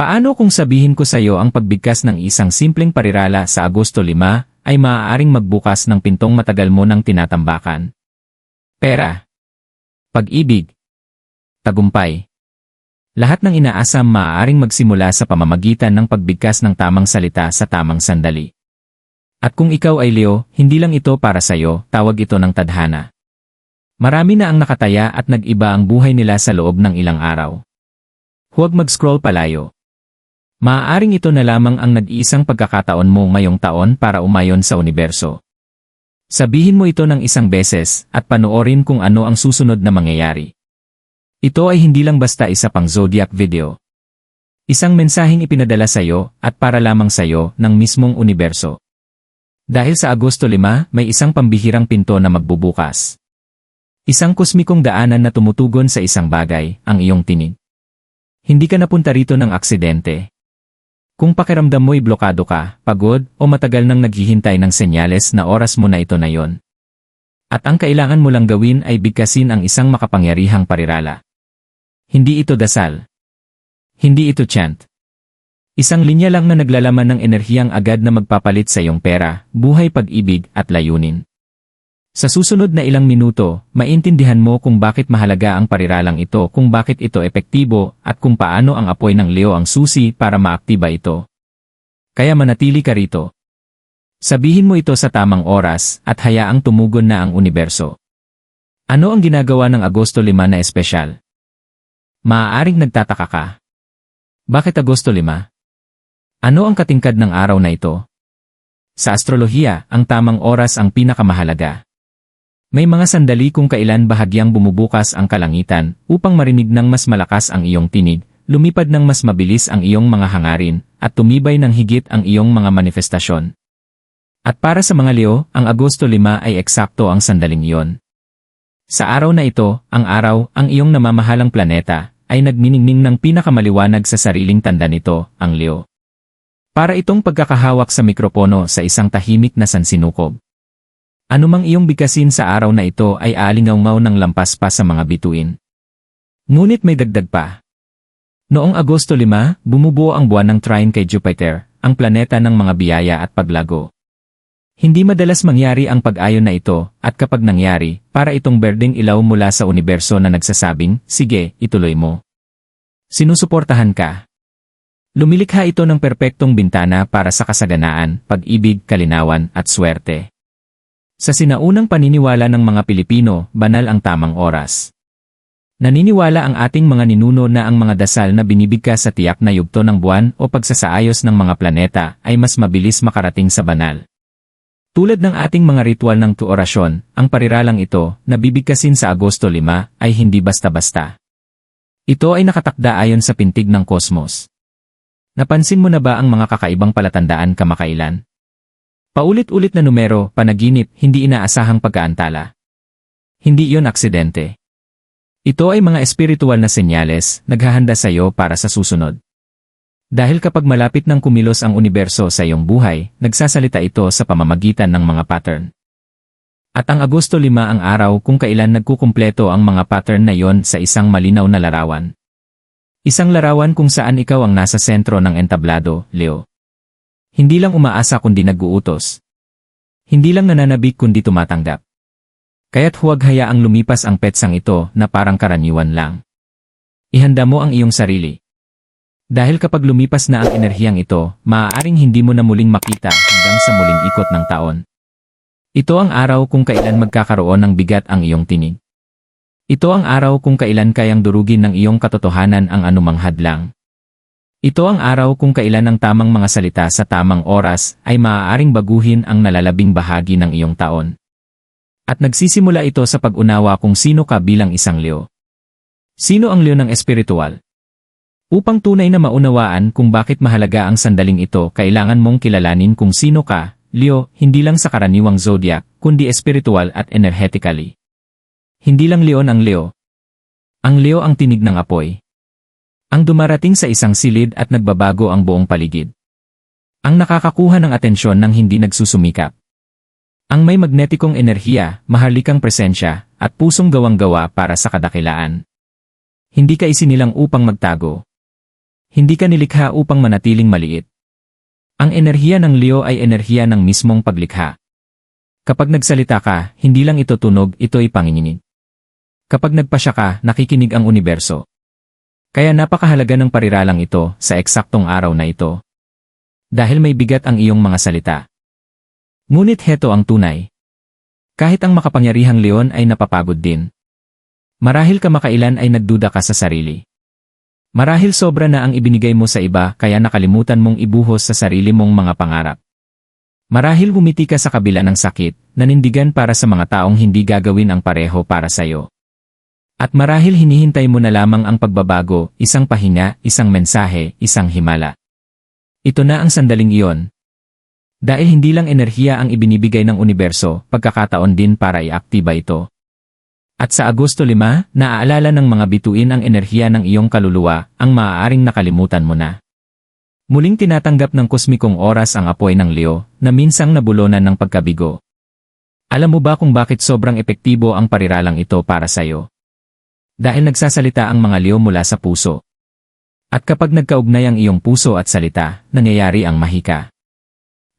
Paano kung sabihin ko sa iyo ang pagbigkas ng isang simpleng parirala sa Agosto 5 ay maaaring magbukas ng pintong matagal mo ng tinatambakan? Pera. Pag-ibig. Tagumpay. Lahat ng inaasam maaaring magsimula sa pamamagitan ng pagbigkas ng tamang salita sa tamang sandali. At kung ikaw ay Leo, hindi lang ito para sa iyo, tawag ito ng tadhana. Marami na ang nakataya at nag-iba ang buhay nila sa loob ng ilang araw. Huwag mag-scroll palayo. Maaaring ito na lamang ang nag-iisang pagkakataon mo ngayong taon para umayon sa universo. Sabihin mo ito ng isang beses at panoorin kung ano ang susunod na mangyayari. Ito ay hindi lang basta isa pang zodiac video. Isang mensaheng ipinadala sa iyo at para lamang sa iyo ng mismong universo. Dahil sa Agosto 5, may isang pambihirang pinto na magbubukas. Isang kosmikong daanan na tumutugon sa isang bagay, ang iyong tinig. Hindi ka napunta rito ng aksidente, kung pakiramdam mo'y blokado ka, pagod, o matagal nang naghihintay ng senyales na oras mo na ito na yon. At ang kailangan mo lang gawin ay bigkasin ang isang makapangyarihang parirala. Hindi ito dasal. Hindi ito chant. Isang linya lang na naglalaman ng enerhiyang agad na magpapalit sa iyong pera, buhay pag-ibig at layunin. Sa susunod na ilang minuto, maintindihan mo kung bakit mahalaga ang pariralang ito, kung bakit ito epektibo, at kung paano ang apoy ng Leo ang susi para maaktiba ito. Kaya manatili ka rito. Sabihin mo ito sa tamang oras at hayaang tumugon na ang universo. Ano ang ginagawa ng Agosto 5 na espesyal? Maaaring nagtataka ka. Bakit Agosto 5? Ano ang katingkad ng araw na ito? Sa astrolohiya, ang tamang oras ang pinakamahalaga. May mga sandali kung kailan bahagyang bumubukas ang kalangitan upang marinig ng mas malakas ang iyong tinig, lumipad ng mas mabilis ang iyong mga hangarin, at tumibay ng higit ang iyong mga manifestasyon. At para sa mga Leo, ang Agosto 5 ay eksakto ang sandaling iyon. Sa araw na ito, ang araw, ang iyong namamahalang planeta, ay nagniningning ng pinakamaliwanag sa sariling tanda nito, ang Leo. Para itong pagkakahawak sa mikropono sa isang tahimik na sansinukob. Anumang iyong bigkasin sa araw na ito ay aalingaw ng lampas pa sa mga bituin. Ngunit may dagdag pa. Noong Agosto 5, bumubuo ang buwan ng trine kay Jupiter, ang planeta ng mga biyaya at paglago. Hindi madalas mangyari ang pag-ayon na ito, at kapag nangyari, para itong berdeng ilaw mula sa universo na nagsasabing, sige, ituloy mo. Sinusuportahan ka. Lumilikha ito ng perpektong bintana para sa kasaganaan, pag-ibig, kalinawan, at swerte. Sa sinaunang paniniwala ng mga Pilipino, banal ang tamang oras. Naniniwala ang ating mga ninuno na ang mga dasal na binibigkas sa tiyak na yugto ng buwan o pagsasaayos ng mga planeta ay mas mabilis makarating sa banal. Tulad ng ating mga ritual ng tuorasyon, ang pariralang ito, na bibigkasin sa Agosto 5, ay hindi basta-basta. Ito ay nakatakda ayon sa pintig ng kosmos. Napansin mo na ba ang mga kakaibang palatandaan kamakailan? Paulit-ulit na numero, panaginip, hindi inaasahang pagkaantala. Hindi iyon aksidente. Ito ay mga espiritual na senyales, naghahanda sa iyo para sa susunod. Dahil kapag malapit ng kumilos ang universo sa iyong buhay, nagsasalita ito sa pamamagitan ng mga pattern. At ang Agosto 5 ang araw kung kailan nagkukumpleto ang mga pattern na yon sa isang malinaw na larawan. Isang larawan kung saan ikaw ang nasa sentro ng entablado, Leo. Hindi lang umaasa kundi nag-uutos. Hindi lang nananabik kundi tumatanggap. Kaya't huwag hayaang lumipas ang petsang ito na parang karaniwan lang. Ihanda mo ang iyong sarili. Dahil kapag lumipas na ang enerhiyang ito, maaaring hindi mo na muling makita hanggang sa muling ikot ng taon. Ito ang araw kung kailan magkakaroon ng bigat ang iyong tinig. Ito ang araw kung kailan kayang durugin ng iyong katotohanan ang anumang hadlang. Ito ang araw kung kailan ang tamang mga salita sa tamang oras ay maaaring baguhin ang nalalabing bahagi ng iyong taon. At nagsisimula ito sa pag-unawa kung sino ka bilang isang Leo. Sino ang Leo ng espiritual? Upang tunay na maunawaan kung bakit mahalaga ang sandaling ito, kailangan mong kilalanin kung sino ka, Leo, hindi lang sa karaniwang zodiac, kundi espiritual at energetically. Hindi lang Leon ang Leo. Ang Leo ang tinig ng apoy. Ang dumarating sa isang silid at nagbabago ang buong paligid. Ang nakakakuha ng atensyon ng hindi nagsusumikap. Ang may magnetikong enerhiya, mahalikang presensya, at pusong gawang-gawa para sa kadakilaan. Hindi ka isinilang upang magtago. Hindi ka nilikha upang manatiling maliit. Ang enerhiya ng Leo ay enerhiya ng mismong paglikha. Kapag nagsalita ka, hindi lang ito tunog, ito'y panginginig. Kapag nagpasya ka, nakikinig ang universo. Kaya napakahalaga ng pariralang ito sa eksaktong araw na ito. Dahil may bigat ang iyong mga salita. Ngunit heto ang tunay. Kahit ang makapangyarihang leon ay napapagod din. Marahil ka makailan ay nagduda ka sa sarili. Marahil sobra na ang ibinigay mo sa iba kaya nakalimutan mong ibuhos sa sarili mong mga pangarap. Marahil humiti ka sa kabila ng sakit, nanindigan para sa mga taong hindi gagawin ang pareho para sa'yo. At marahil hinihintay mo na lamang ang pagbabago, isang pahinga, isang mensahe, isang himala. Ito na ang sandaling iyon. Dahil hindi lang enerhiya ang ibinibigay ng universo, pagkakataon din para iaktiba ito. At sa Agosto 5, naaalala ng mga bituin ang enerhiya ng iyong kaluluwa, ang maaaring nakalimutan mo na. Muling tinatanggap ng kosmikong oras ang apoy ng Leo, na minsang nabulunan ng pagkabigo. Alam mo ba kung bakit sobrang epektibo ang pariralang ito para sa'yo? Dahil nagsasalita ang mga Leo mula sa puso. At kapag nagkaugnay ang iyong puso at salita, nangyayari ang mahika.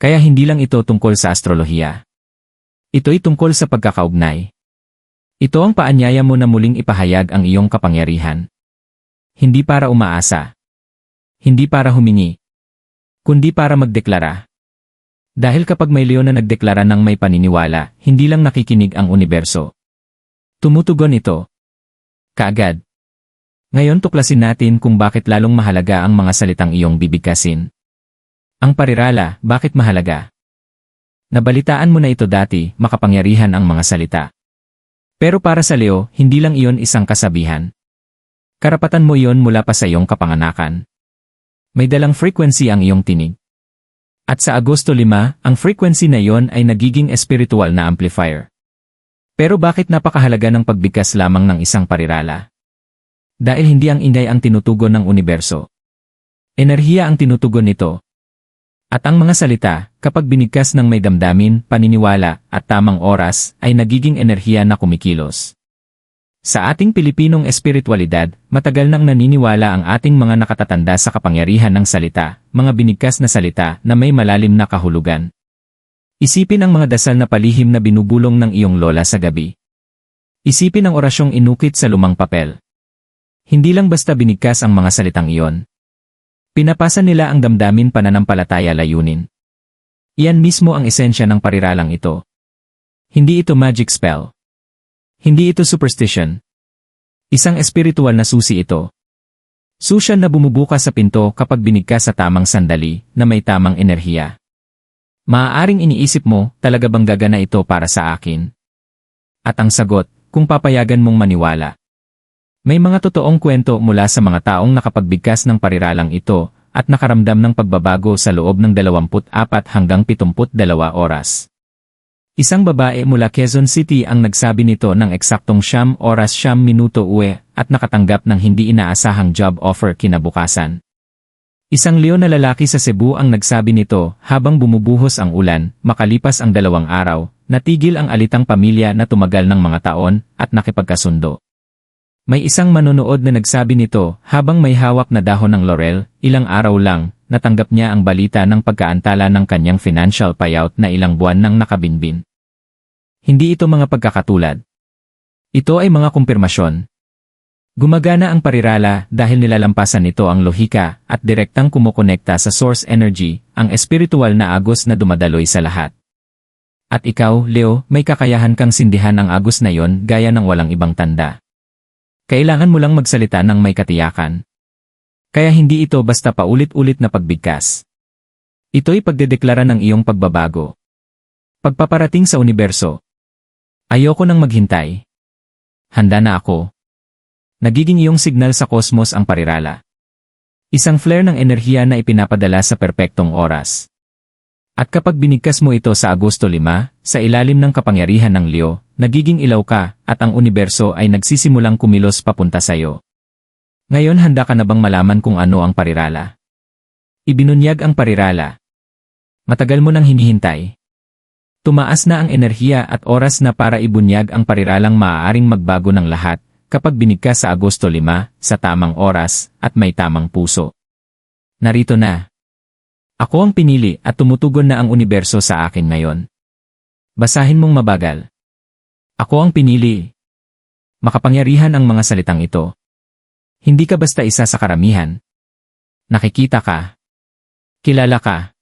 Kaya hindi lang ito tungkol sa astrolohiya. Ito'y tungkol sa pagkakaugnay. Ito ang paanyaya mo na muling ipahayag ang iyong kapangyarihan. Hindi para umaasa. Hindi para humingi. Kundi para magdeklara. Dahil kapag may leon na nagdeklara ng may paniniwala, hindi lang nakikinig ang universo. Tumutugon ito. Kaagad. Ngayon tuklasin natin kung bakit lalong mahalaga ang mga salitang iyong bibigkasin. Ang parirala, bakit mahalaga? Nabalitaan mo na ito dati, makapangyarihan ang mga salita. Pero para sa Leo, hindi lang iyon isang kasabihan. Karapatan mo iyon mula pa sa iyong kapanganakan. May dalang frequency ang iyong tinig. At sa Agosto 5, ang frequency na iyon ay nagiging espiritual na amplifier. Pero bakit napakahalaga ng pagbigkas lamang ng isang parirala? Dahil hindi ang inday ang tinutugon ng universo. Enerhiya ang tinutugon nito, at ang mga salita, kapag binigkas ng may damdamin, paniniwala, at tamang oras, ay nagiging enerhiya na kumikilos. Sa ating Pilipinong espiritualidad, matagal nang naniniwala ang ating mga nakatatanda sa kapangyarihan ng salita, mga binigkas na salita na may malalim na kahulugan. Isipin ang mga dasal na palihim na binubulong ng iyong lola sa gabi. Isipin ang orasyong inukit sa lumang papel. Hindi lang basta binigkas ang mga salitang iyon, Pinapasa nila ang damdamin pananampalataya layunin. Iyan mismo ang esensya ng pariralang ito. Hindi ito magic spell. Hindi ito superstition. Isang espiritual na susi ito. Susyan na bumubukas sa pinto kapag binigkas sa tamang sandali na may tamang enerhiya. Maaaring iniisip mo, talaga bang gagana ito para sa akin? At ang sagot, kung papayagan mong maniwala. May mga totoong kwento mula sa mga taong nakapagbigkas ng pariralang ito at nakaramdam ng pagbabago sa loob ng 24 hanggang 72 oras. Isang babae mula Quezon City ang nagsabi nito ng eksaktong siyam oras siyam minuto uwe at nakatanggap ng hindi inaasahang job offer kinabukasan. Isang leon na lalaki sa Cebu ang nagsabi nito habang bumubuhos ang ulan, makalipas ang dalawang araw, natigil ang alitang pamilya na tumagal ng mga taon at nakipagkasundo. May isang manonood na nagsabi nito habang may hawak na dahon ng laurel, ilang araw lang, natanggap niya ang balita ng pagkaantala ng kanyang financial payout na ilang buwan nang nakabinbin. Hindi ito mga pagkakatulad. Ito ay mga kumpirmasyon. Gumagana ang parirala dahil nilalampasan nito ang lohika at direktang kumukonekta sa source energy, ang espiritual na agos na dumadaloy sa lahat. At ikaw, Leo, may kakayahan kang sindihan ang agos na yon gaya ng walang ibang tanda. Kailangan mo lang magsalita ng may katiyakan. Kaya hindi ito basta paulit-ulit na pagbigkas. Ito'y pagdedeklara ng iyong pagbabago. Pagpaparating sa universo. Ayoko nang maghintay. Handa na ako. Nagiging iyong signal sa kosmos ang parirala. Isang flare ng enerhiya na ipinapadala sa perpektong oras. At kapag binigkas mo ito sa Agosto 5, sa ilalim ng kapangyarihan ng Leo, nagiging ilaw ka, at ang universo ay nagsisimulang kumilos papunta sa iyo. Ngayon handa ka na bang malaman kung ano ang parirala? Ibinunyag ang parirala. Matagal mo nang hinihintay. Tumaas na ang enerhiya at oras na para ibunyag ang pariralang maaaring magbago ng lahat, kapag binigkas sa Agosto 5, sa tamang oras, at may tamang puso. Narito na. Ako ang pinili at tumutugon na ang universo sa akin ngayon. Basahin mong mabagal. Ako ang pinili. Makapangyarihan ang mga salitang ito. Hindi ka basta isa sa karamihan. Nakikita ka. Kilala ka.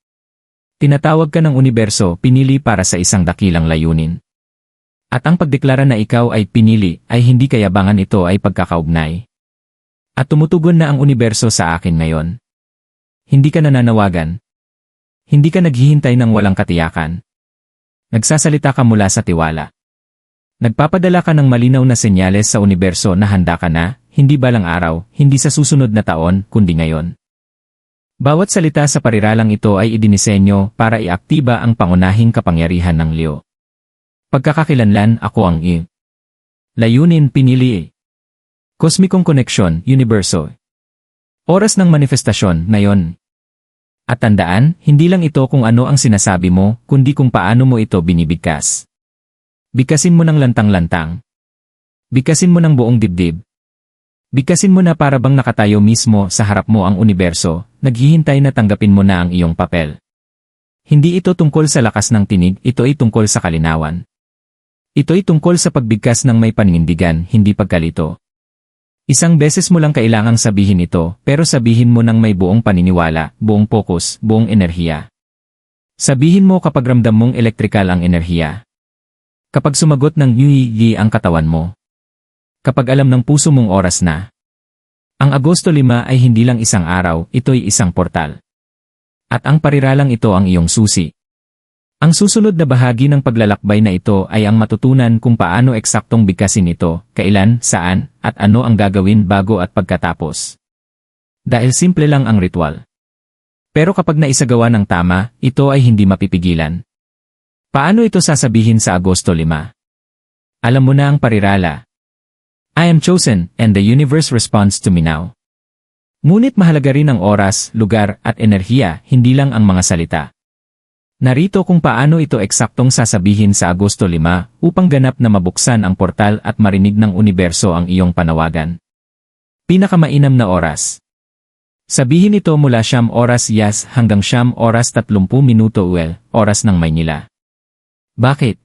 Tinatawag ka ng universo pinili para sa isang dakilang layunin. At ang pagdeklara na ikaw ay pinili ay hindi kayabangan ito ay pagkakaugnay. At tumutugon na ang universo sa akin ngayon. Hindi ka nananawagan. Hindi ka naghihintay ng walang katiyakan. Nagsasalita ka mula sa tiwala. Nagpapadala ka ng malinaw na senyales sa universo na handa ka na, hindi balang araw, hindi sa susunod na taon, kundi ngayon. Bawat salita sa pariralang ito ay idinisenyo para iaktiba ang pangunahing kapangyarihan ng Leo. Pagkakakilanlan ako ang I. Layunin pinili. Kosmikong koneksyon, universo. Oras ng manifestasyon, ngayon. At tandaan, hindi lang ito kung ano ang sinasabi mo, kundi kung paano mo ito binibigkas. Bikasin mo ng lantang-lantang. Bikasin mo ng buong dibdib. Bikasin mo na para bang nakatayo mismo sa harap mo ang universo, naghihintay na tanggapin mo na ang iyong papel. Hindi ito tungkol sa lakas ng tinig, ito ay tungkol sa kalinawan. Ito'y tungkol sa pagbigkas ng may panindigan, hindi pagkalito. Isang beses mo lang kailangang sabihin ito, pero sabihin mo ng may buong paniniwala, buong focus, buong enerhiya. Sabihin mo kapag ramdam mong elektrikal ang enerhiya. Kapag sumagot ng yi ang katawan mo. Kapag alam ng puso mong oras na. Ang Agosto 5 ay hindi lang isang araw, ito'y isang portal. At ang pariralang ito ang iyong susi. Ang susunod na bahagi ng paglalakbay na ito ay ang matutunan kung paano eksaktong bigkasin ito, kailan, saan, at ano ang gagawin bago at pagkatapos. Dahil simple lang ang ritual. Pero kapag naisagawa ng tama, ito ay hindi mapipigilan. Paano ito sasabihin sa Agosto 5? Alam mo na ang parirala. I am chosen, and the universe responds to me now. Ngunit mahalaga rin ang oras, lugar, at enerhiya, hindi lang ang mga salita. Narito kung paano ito eksaktong sasabihin sa Agosto 5 upang ganap na mabuksan ang portal at marinig ng universo ang iyong panawagan. Pinakamainam na oras. Sabihin ito mula siyam oras yas hanggang siyam oras 30 minuto uel, oras ng Maynila. Bakit?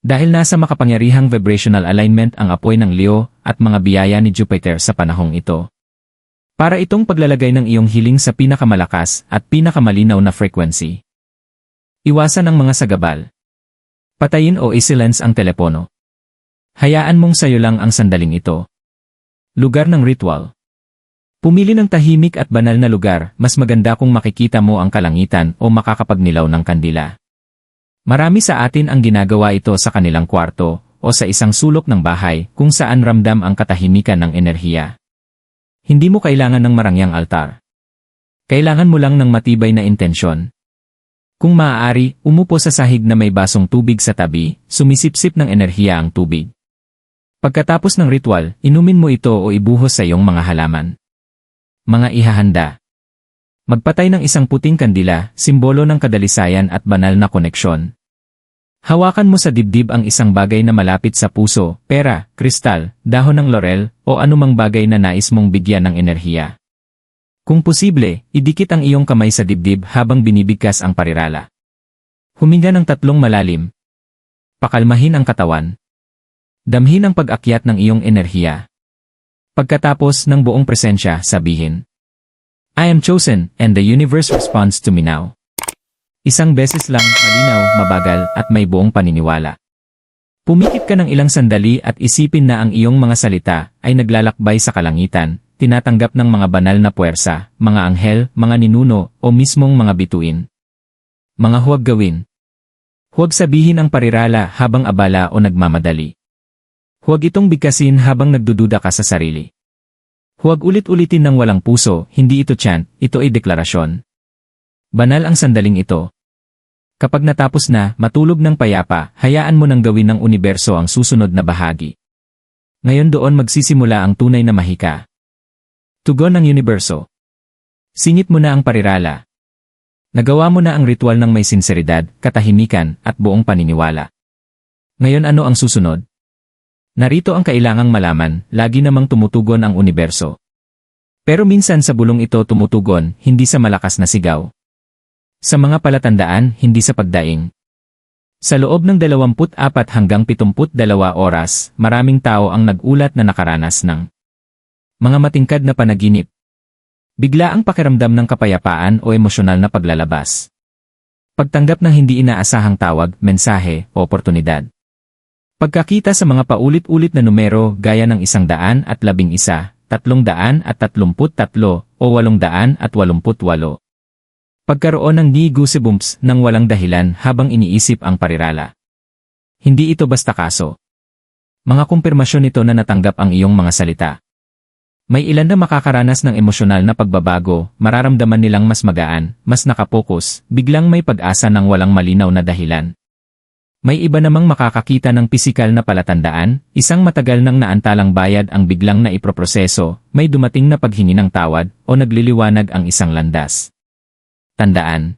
Dahil nasa makapangyarihang vibrational alignment ang apoy ng Leo at mga biyaya ni Jupiter sa panahong ito. Para itong paglalagay ng iyong hiling sa pinakamalakas at pinakamalinaw na frequency. Iwasan ang mga sagabal. Patayin o isilence ang telepono. Hayaan mong sayo lang ang sandaling ito. Lugar ng ritual. Pumili ng tahimik at banal na lugar, mas maganda kung makikita mo ang kalangitan o makakapagnilaw ng kandila. Marami sa atin ang ginagawa ito sa kanilang kwarto o sa isang sulok ng bahay kung saan ramdam ang katahimikan ng enerhiya. Hindi mo kailangan ng marangyang altar. Kailangan mo lang ng matibay na intensyon. Kung maaari, umupo sa sahig na may basong tubig sa tabi, sumisipsip ng enerhiya ang tubig. Pagkatapos ng ritual, inumin mo ito o ibuhos sa iyong mga halaman. Mga ihahanda. Magpatay ng isang puting kandila, simbolo ng kadalisayan at banal na koneksyon. Hawakan mo sa dibdib ang isang bagay na malapit sa puso, pera, kristal, dahon ng laurel, o anumang bagay na nais mong bigyan ng enerhiya. Kung posible, idikit ang iyong kamay sa dibdib habang binibigkas ang parirala. Huminga ng tatlong malalim. Pakalmahin ang katawan. Damhin ang pag-akyat ng iyong enerhiya. Pagkatapos ng buong presensya, sabihin, I am chosen, and the universe responds to me now. Isang beses lang, malinaw, mabagal, at may buong paniniwala. Pumikit ka ng ilang sandali at isipin na ang iyong mga salita ay naglalakbay sa kalangitan, tinatanggap ng mga banal na puwersa, mga anghel, mga ninuno, o mismong mga bituin. Mga huwag gawin. Huwag sabihin ang parirala habang abala o nagmamadali. Huwag itong bigkasin habang nagdududa ka sa sarili. Huwag ulit-ulitin ng walang puso, hindi ito chant, ito ay deklarasyon. Banal ang sandaling ito. Kapag natapos na, matulog ng payapa, hayaan mo nang gawin ng universo ang susunod na bahagi. Ngayon doon magsisimula ang tunay na mahika. Tugon ng universo. Singit mo na ang parirala. Nagawa mo na ang ritual ng may sinseridad, katahimikan, at buong paniniwala. Ngayon ano ang susunod? Narito ang kailangang malaman, lagi namang tumutugon ang universo. Pero minsan sa bulong ito tumutugon, hindi sa malakas na sigaw. Sa mga palatandaan, hindi sa pagdaing. Sa loob ng 24 hanggang 72 oras, maraming tao ang nagulat na nakaranas ng mga matingkad na panaginip. Bigla ang pakiramdam ng kapayapaan o emosyonal na paglalabas. Pagtanggap ng hindi inaasahang tawag, mensahe, o oportunidad. Pagkakita sa mga paulit-ulit na numero gaya ng isang daan at labing isa, tatlong daan at tatlumput tatlo, o walong daan at walumput walo. Pagkaroon ng knee goosebumps nang walang dahilan habang iniisip ang parirala. Hindi ito basta kaso. Mga kumpirmasyon nito na natanggap ang iyong mga salita. May ilan na makakaranas ng emosyonal na pagbabago, mararamdaman nilang mas magaan, mas nakapokus, biglang may pag-asa ng walang malinaw na dahilan. May iba namang makakakita ng pisikal na palatandaan, isang matagal nang naantalang bayad ang biglang na iproproseso, may dumating na paghingi ng tawad, o nagliliwanag ang isang landas. Tandaan.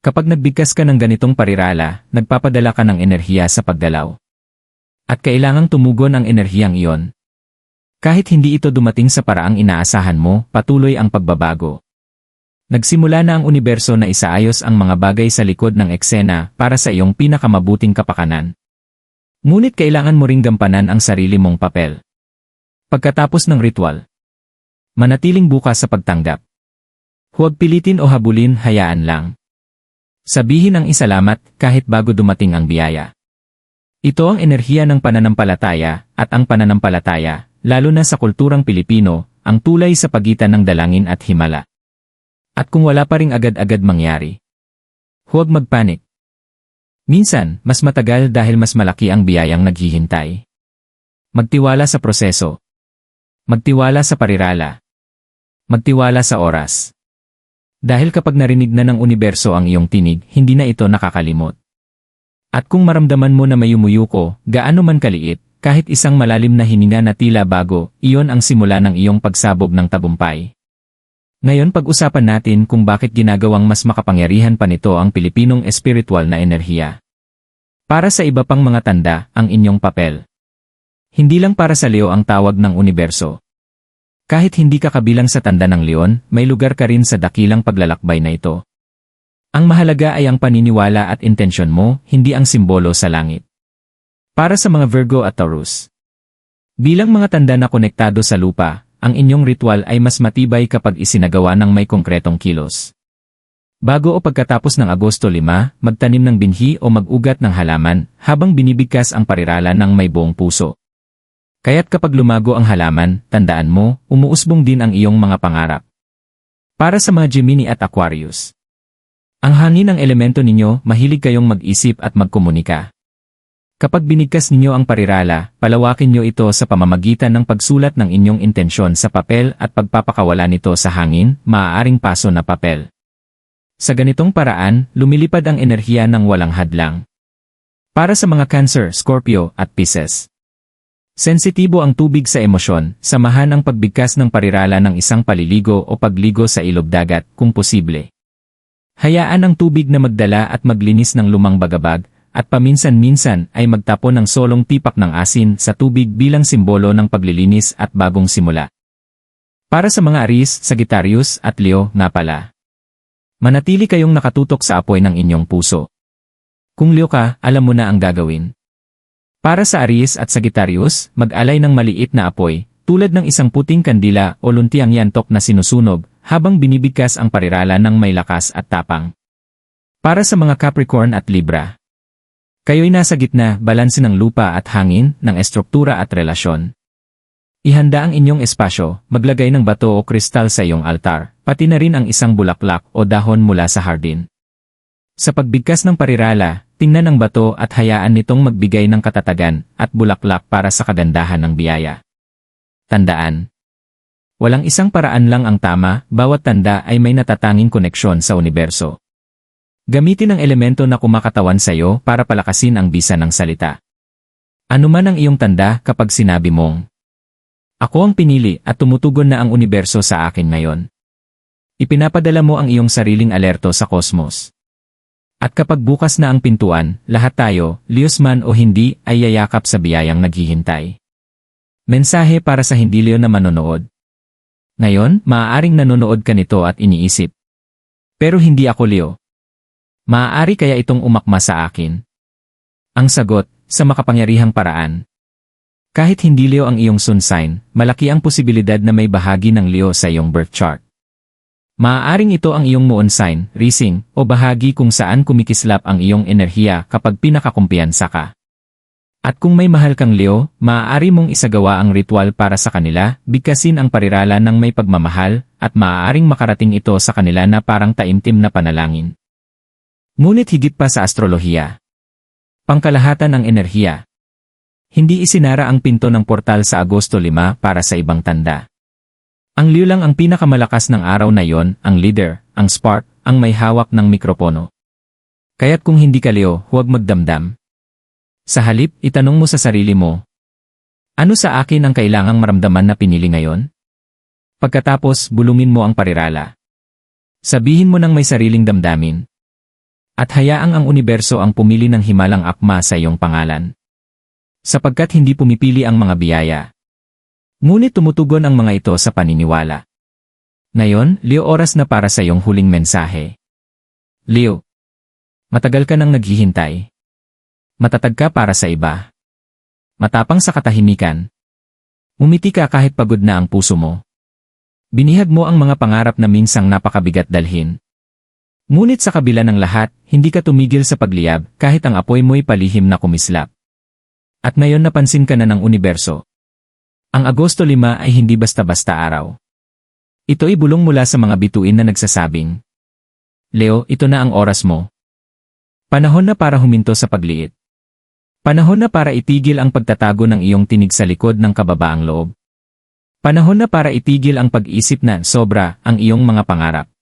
Kapag nagbigkas ka ng ganitong parirala, nagpapadala ka ng enerhiya sa paggalaw. At kailangang tumugon ang enerhiyang iyon, kahit hindi ito dumating sa paraang inaasahan mo, patuloy ang pagbabago. Nagsimula na ang universo na isaayos ang mga bagay sa likod ng eksena para sa iyong pinakamabuting kapakanan. Ngunit kailangan mo ring gampanan ang sarili mong papel. Pagkatapos ng ritual, manatiling bukas sa pagtanggap. Huwag pilitin o habulin, hayaan lang. Sabihin ang isalamat kahit bago dumating ang biyaya. Ito ang enerhiya ng pananampalataya at ang pananampalataya lalo na sa kulturang Pilipino, ang tulay sa pagitan ng dalangin at himala. At kung wala pa ring agad-agad mangyari, huwag magpanik. Minsan, mas matagal dahil mas malaki ang biyayang naghihintay. Magtiwala sa proseso. Magtiwala sa parirala. Magtiwala sa oras. Dahil kapag narinig na ng universo ang iyong tinig, hindi na ito nakakalimot. At kung maramdaman mo na may umuyuko, gaano man kaliit, kahit isang malalim na hininga na tila bago, iyon ang simula ng iyong pagsabog ng tabumpay. Ngayon pag-usapan natin kung bakit ginagawang mas makapangyarihan pa nito ang Pilipinong espiritual na enerhiya. Para sa iba pang mga tanda, ang inyong papel. Hindi lang para sa Leo ang tawag ng universo. Kahit hindi ka kabilang sa tanda ng leon, may lugar ka rin sa dakilang paglalakbay na ito. Ang mahalaga ay ang paniniwala at intensyon mo, hindi ang simbolo sa langit. Para sa mga Virgo at Taurus. Bilang mga tanda na konektado sa lupa, ang inyong ritual ay mas matibay kapag isinagawa ng may konkretong kilos. Bago o pagkatapos ng Agosto 5, magtanim ng binhi o mag-ugat ng halaman habang binibigkas ang parirala ng may buong puso. Kaya't kapag lumago ang halaman, tandaan mo, umuusbong din ang iyong mga pangarap. Para sa mga Gemini at Aquarius. Ang hangin ng elemento ninyo, mahilig kayong mag-isip at magkomunika. Kapag binigkas ninyo ang parirala, palawakin nyo ito sa pamamagitan ng pagsulat ng inyong intensyon sa papel at pagpapakawala nito sa hangin, maaaring paso na papel. Sa ganitong paraan, lumilipad ang enerhiya ng walang hadlang. Para sa mga Cancer, Scorpio, at Pisces. Sensitibo ang tubig sa emosyon, samahan ang pagbigkas ng parirala ng isang paliligo o pagligo sa ilog dagat, kung posible. Hayaan ang tubig na magdala at maglinis ng lumang bagabag, at paminsan-minsan ay magtapon ng solong tipak ng asin sa tubig bilang simbolo ng paglilinis at bagong simula. Para sa mga Aris, Sagittarius at Leo nga pala. Manatili kayong nakatutok sa apoy ng inyong puso. Kung Leo ka, alam mo na ang gagawin. Para sa Aries at Sagittarius, mag-alay ng maliit na apoy, tulad ng isang puting kandila o luntiang yantok na sinusunog, habang binibigkas ang parirala ng may lakas at tapang. Para sa mga Capricorn at Libra, Kayo'y nasa gitna, balanse ng lupa at hangin, ng estruktura at relasyon. Ihanda ang inyong espasyo, maglagay ng bato o kristal sa iyong altar, pati na rin ang isang bulaklak o dahon mula sa hardin. Sa pagbigkas ng parirala, tingnan ang bato at hayaan nitong magbigay ng katatagan at bulaklak para sa kagandahan ng biyaya. Tandaan. Walang isang paraan lang ang tama, bawat tanda ay may natatanging koneksyon sa universo. Gamitin ang elemento na kumakatawan sa iyo para palakasin ang bisa ng salita. Ano man ang iyong tanda kapag sinabi mong, Ako ang pinili at tumutugon na ang universo sa akin ngayon. Ipinapadala mo ang iyong sariling alerto sa kosmos. At kapag bukas na ang pintuan, lahat tayo, lios man o hindi, ay yayakap sa biyayang naghihintay. Mensahe para sa hindi liyo na manonood. Ngayon, maaaring nanonood ka nito at iniisip. Pero hindi ako Leo. Maaari kaya itong umakma sa akin? Ang sagot, sa makapangyarihang paraan. Kahit hindi Leo ang iyong sun sign, malaki ang posibilidad na may bahagi ng Leo sa iyong birth chart. Maaaring ito ang iyong moon sign, rising, o bahagi kung saan kumikislap ang iyong enerhiya kapag pinakakumpiyansa ka. At kung may mahal kang Leo, maaari mong isagawa ang ritual para sa kanila, bigkasin ang parirala ng may pagmamahal, at maaaring makarating ito sa kanila na parang taimtim na panalangin. Ngunit higit pa sa astrolohiya. Pangkalahatan ng enerhiya. Hindi isinara ang pinto ng portal sa Agosto 5 para sa ibang tanda. Ang Leo lang ang pinakamalakas ng araw na yon, ang leader, ang spark, ang may hawak ng mikropono. Kaya't kung hindi ka Leo, huwag magdamdam. Sa halip, itanong mo sa sarili mo, ano sa akin ang kailangang maramdaman na pinili ngayon? Pagkatapos, bulungin mo ang parirala. Sabihin mo ng may sariling damdamin. At hayaang ang universo ang pumili ng himalang akma sa iyong pangalan. Sapagkat hindi pumipili ang mga biyaya. Ngunit tumutugon ang mga ito sa paniniwala. Ngayon, Leo oras na para sa iyong huling mensahe. Leo. Matagal ka nang naghihintay. Matatag ka para sa iba. Matapang sa katahimikan. Umiti ka kahit pagod na ang puso mo. Binihag mo ang mga pangarap na minsang napakabigat dalhin. Ngunit sa kabila ng lahat, hindi ka tumigil sa pagliyab kahit ang apoy mo'y palihim na kumislap. At ngayon napansin ka na ng universo. Ang Agosto 5 ay hindi basta-basta araw. Ito ay bulong mula sa mga bituin na nagsasabing, Leo, ito na ang oras mo. Panahon na para huminto sa pagliit. Panahon na para itigil ang pagtatago ng iyong tinig sa likod ng kababaang loob. Panahon na para itigil ang pag-isip na sobra ang iyong mga pangarap.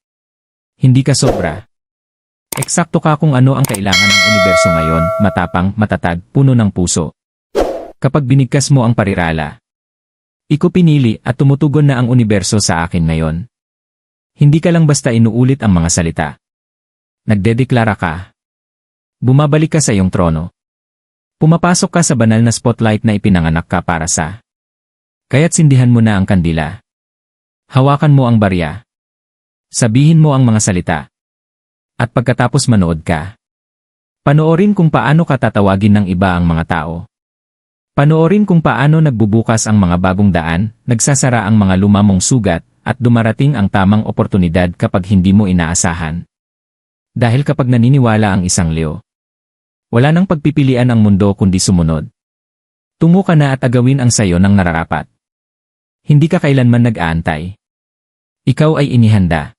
Hindi ka sobra. Eksakto ka kung ano ang kailangan ng universo ngayon, matapang, matatag, puno ng puso. Kapag binigkas mo ang parirala. Iko pinili at tumutugon na ang universo sa akin ngayon. Hindi ka lang basta inuulit ang mga salita. Nagdedeklara ka. Bumabalik ka sa iyong trono. Pumapasok ka sa banal na spotlight na ipinanganak ka para sa. Kaya't sindihan mo na ang kandila. Hawakan mo ang barya. Sabihin mo ang mga salita. At pagkatapos manood ka. Panoorin kung paano ka tatawagin ng iba ang mga tao. Panoorin kung paano nagbubukas ang mga bagong daan, nagsasara ang mga lumamong sugat, at dumarating ang tamang oportunidad kapag hindi mo inaasahan. Dahil kapag naniniwala ang isang Leo, wala nang pagpipilian ang mundo kundi sumunod. Tungo ka na at agawin ang sayo ng nararapat. Hindi ka kailanman nag-aantay. Ikaw ay inihanda.